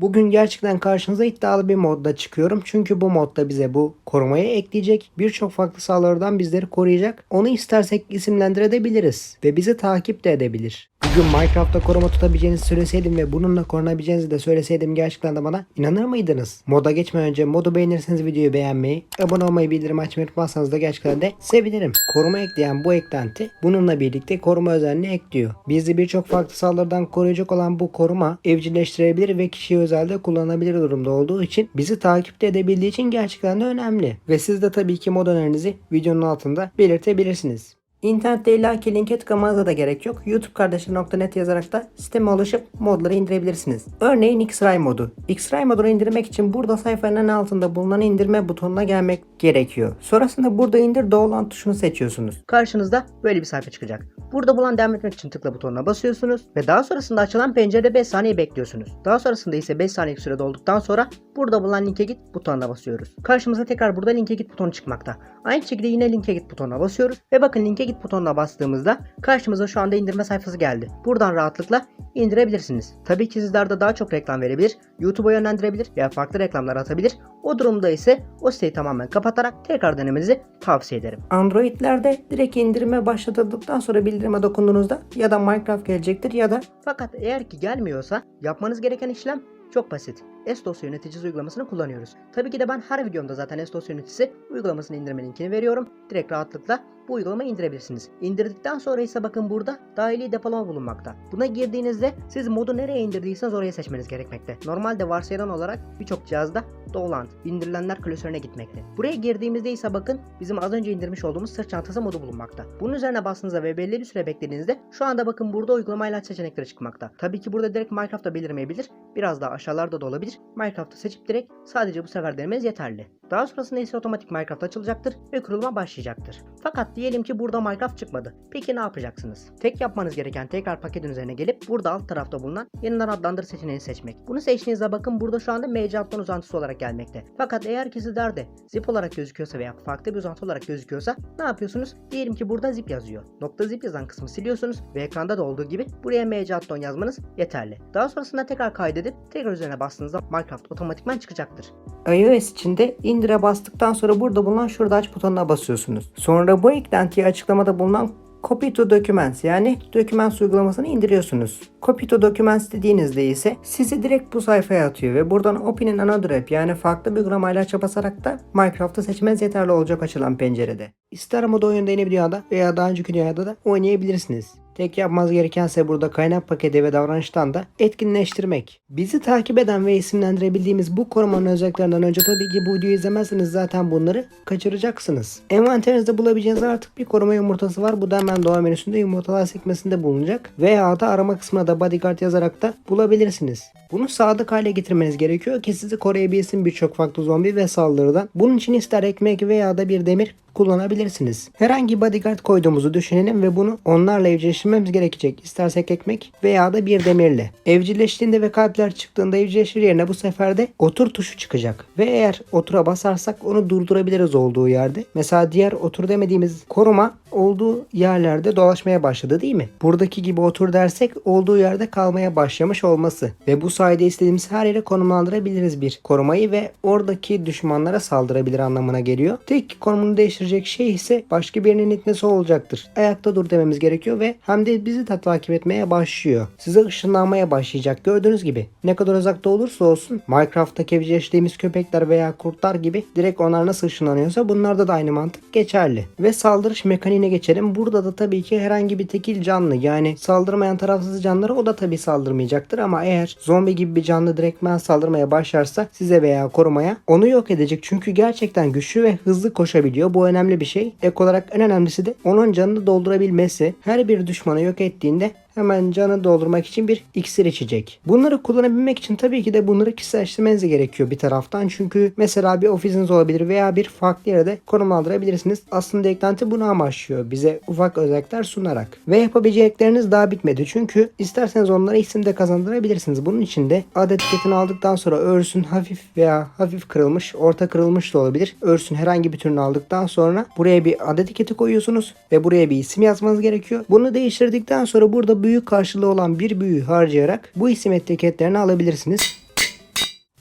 Bugün gerçekten karşınıza iddialı bir modda çıkıyorum. Çünkü bu modda bize bu korumayı ekleyecek. Birçok farklı saldırıdan bizleri koruyacak. Onu istersek isimlendirebiliriz. Ve bizi takip de edebilir. Bugün Minecraft'ta koruma tutabileceğinizi söyleseydim ve bununla korunabileceğinizi de söyleseydim gerçekten de bana inanır mıydınız? Moda geçmeden önce modu beğenirseniz videoyu beğenmeyi, abone olmayı, bildirim açmayı unutmazsanız da gerçekten de sevinirim. Koruma ekleyen bu eklenti bununla birlikte koruma özelliğini ekliyor. Bizi birçok farklı saldırıdan koruyacak olan bu koruma evcilleştirebilir ve kişiye özelde kullanılabilir durumda olduğu için bizi takipte edebildiği için gerçekten de önemli. Ve siz de tabii ki mod önerinizi videonun altında belirtebilirsiniz. İnternette illaki linke tıklamanıza da gerek yok. youtubekardeşler.net yazarak da siteme ulaşıp modları indirebilirsiniz. Örneğin X-Ray modu. X-Ray modunu indirmek için burada sayfanın en altında bulunan indirme butonuna gelmek gerekiyor. Sonrasında burada indir download tuşunu seçiyorsunuz. Karşınızda böyle bir sayfa çıkacak. Burada bulunan devam etmek için tıkla butonuna basıyorsunuz ve daha sonrasında açılan pencerede 5 saniye bekliyorsunuz. Daha sonrasında ise 5 saniyelik süre dolduktan sonra burada bulunan linke git butonuna basıyoruz. Karşımıza tekrar burada linke git butonu çıkmakta. Aynı şekilde yine linke git butonuna basıyoruz ve bakın linke git butonuna bastığımızda karşımıza şu anda indirme sayfası geldi. Buradan rahatlıkla indirebilirsiniz. Tabii ki sizlerde daha çok reklam verebilir, YouTube'a yönlendirebilir veya farklı reklamlar atabilir. O durumda ise o siteyi tamamen kapatarak tekrar denemenizi tavsiye ederim. Android'lerde direkt indirime başlatıldıktan sonra bildirime dokunduğunuzda ya da Minecraft gelecektir ya da fakat eğer ki gelmiyorsa yapmanız gereken işlem çok basit. S-Dosya yöneticisi uygulamasını kullanıyoruz. Tabii ki de ben her videomda zaten S-Dosya yöneticisi uygulamasını indirme linkini veriyorum. Direkt rahatlıkla bu uygulamayı indirebilirsiniz. İndirdikten sonra ise bakın burada dahili depolama bulunmakta. Buna girdiğinizde siz modu nereye indirdiyseniz oraya seçmeniz gerekmekte. Normalde varsayılan olarak birçok cihazda Dolant, indirilenler klasörüne gitmekte. Buraya girdiğimizde ise bakın bizim az önce indirmiş olduğumuz sırt çantası modu bulunmakta. Bunun üzerine bastığınızda ve belli bir süre beklediğinizde şu anda bakın burada uygulamayla seçenekleri çıkmakta. Tabii ki burada direkt Minecraft'ta belirmeyebilir. Biraz daha aşağılarda da olabilir. Minecraft'ı seçip direkt sadece bu sefer denemeniz yeterli. Daha sonrasında ise otomatik Minecraft açılacaktır ve kuruluma başlayacaktır. Fakat diyelim ki burada Minecraft çıkmadı. Peki ne yapacaksınız? Tek yapmanız gereken tekrar paketin üzerine gelip burada alt tarafta bulunan yeniden adlandır seçeneğini seçmek. Bunu seçtiğinizde bakın burada şu anda MC uzantısı olarak gelmekte. Fakat eğer ki sizlerde zip olarak gözüküyorsa veya farklı bir uzantı olarak gözüküyorsa ne yapıyorsunuz? Diyelim ki burada zip yazıyor. Nokta zip yazan kısmı siliyorsunuz ve ekranda da olduğu gibi buraya MC yazmanız yeterli. Daha sonrasında tekrar kaydedip tekrar üzerine bastığınızda Minecraft otomatikman çıkacaktır. iOS için de indire bastıktan sonra burada bulunan şurada aç butonuna basıyorsunuz. Sonra bu eklentiyi açıklamada bulunan Copy to Documents yani Documents uygulamasını indiriyorsunuz. Copy to Documents dediğinizde ise sizi direkt bu sayfaya atıyor ve buradan Open in Another App yani farklı bir uygulamayla aça basarak da Minecraft'ı seçmeniz yeterli olacak açılan pencerede. İster moda oyunda yeni bir dünyada veya daha önceki dünyada da oynayabilirsiniz. Tek yapmanız gerekense burada kaynak paketi ve davranıştan da etkinleştirmek. Bizi takip eden ve isimlendirebildiğimiz bu korumanın özelliklerinden önce tabii ki bu videoyu izlemezseniz zaten bunları kaçıracaksınız. Envanterinizde bulabileceğiniz artık bir koruma yumurtası var. Bu da hemen doğa menüsünde yumurtalar sekmesinde bulunacak. Veya da arama kısmına da bodyguard yazarak da bulabilirsiniz. Bunu sadık hale getirmeniz gerekiyor ki sizi koruyabilsin birçok farklı zombi ve saldırıdan. Bunun için ister ekmek veya da bir demir kullanabilirsiniz. Herhangi bodyguard koyduğumuzu düşünelim ve bunu onlarla evcilleştirmemiz gerekecek. İstersek ekmek veya da bir demirle. Evcilleştiğinde ve kalpler çıktığında evcilleşir yerine bu sefer de otur tuşu çıkacak. Ve eğer otura basarsak onu durdurabiliriz olduğu yerde. Mesela diğer otur demediğimiz koruma olduğu yerlerde dolaşmaya başladı değil mi? Buradaki gibi otur dersek olduğu yerde kalmaya başlamış olması. Ve bu sayede istediğimiz her yere konumlandırabiliriz bir korumayı ve oradaki düşmanlara saldırabilir anlamına geliyor. Tek konumunu değiştirecek şey ise başka birinin itmesi olacaktır. Ayakta dur dememiz gerekiyor ve hem de bizi de takip etmeye başlıyor. Size ışınlanmaya başlayacak. Gördüğünüz gibi ne kadar uzakta olursa olsun Minecraft'taki evcilleştiğimiz köpekler veya kurtlar gibi direkt onlar nasıl ışınlanıyorsa bunlarda da aynı mantık geçerli. Ve saldırış mekaniğine geçelim. Burada da tabii ki herhangi bir tekil canlı yani saldırmayan tarafsız canlara o da tabii saldırmayacaktır ama eğer zombi gibi bir canlı direktmen saldırmaya başlarsa size veya korumaya onu yok edecek. Çünkü gerçekten güçlü ve hızlı koşabiliyor. Bu önemli bir şey. Ek olarak en önemlisi de onun canını doldurabilmesi. Her bir düşmanı yok ettiğinde hemen canı doldurmak için bir iksir içecek. Bunları kullanabilmek için tabii ki de bunları kişiselleştirmeniz gerekiyor bir taraftan. Çünkü mesela bir ofisiniz olabilir veya bir farklı yerde konumlandırabilirsiniz. Aslında eklenti bunu amaçlıyor. Bize ufak özellikler sunarak. Ve yapabilecekleriniz daha bitmedi. Çünkü isterseniz onlara isim de kazandırabilirsiniz. Bunun için de ad etiketini aldıktan sonra örsün hafif veya hafif kırılmış, orta kırılmış da olabilir. Örsün herhangi bir türünü aldıktan sonra buraya bir ad etiketi koyuyorsunuz ve buraya bir isim yazmanız gerekiyor. Bunu değiştirdikten sonra burada büyük karşılığı olan bir büyü harcayarak bu isim etiketlerini alabilirsiniz.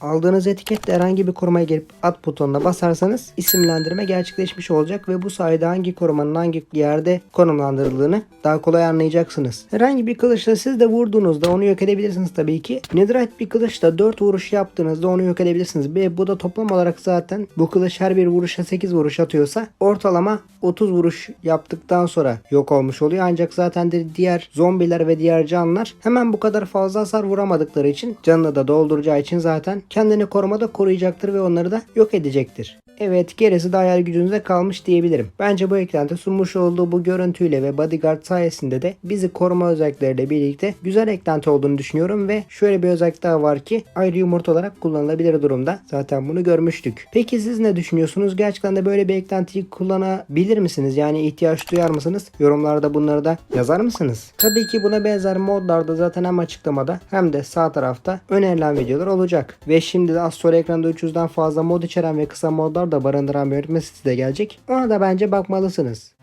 Aldığınız etiketle herhangi bir korumaya gelip at butonuna basarsanız isimlendirme gerçekleşmiş olacak ve bu sayede hangi korumanın hangi yerde konumlandırıldığını daha kolay anlayacaksınız. Herhangi bir kılıçla siz de vurduğunuzda onu yok edebilirsiniz tabii ki. Netherite bir kılıçla 4 vuruş yaptığınızda onu yok edebilirsiniz. Ve bu da toplam olarak zaten bu kılıç her bir vuruşa 8 vuruş atıyorsa ortalama 30 vuruş yaptıktan sonra yok olmuş oluyor. Ancak zaten de diğer zombiler ve diğer canlılar hemen bu kadar fazla hasar vuramadıkları için canını da dolduracağı için zaten kendini korumada koruyacaktır ve onları da yok edecektir. Evet gerisi de hayal gücünüze kalmış diyebilirim. Bence bu eklenti sunmuş olduğu bu görüntüyle ve bodyguard sayesinde de bizi koruma özellikleriyle birlikte güzel eklenti olduğunu düşünüyorum ve şöyle bir özellik daha var ki ayrı yumurta olarak kullanılabilir durumda. Zaten bunu görmüştük. Peki siz ne düşünüyorsunuz? Gerçekten de böyle bir eklentiyi kullanabilir misiniz? Yani ihtiyaç duyar mısınız? Yorumlarda bunları da yazar mısınız? Tabii ki buna benzer modlarda zaten hem açıklamada hem de sağ tarafta önerilen videolar olacak. Ve şimdi de az sonra ekranda 300'den fazla mod içeren ve kısa modlar da barındıran bir öğretmen sitesi de gelecek. Ona da bence bakmalısınız.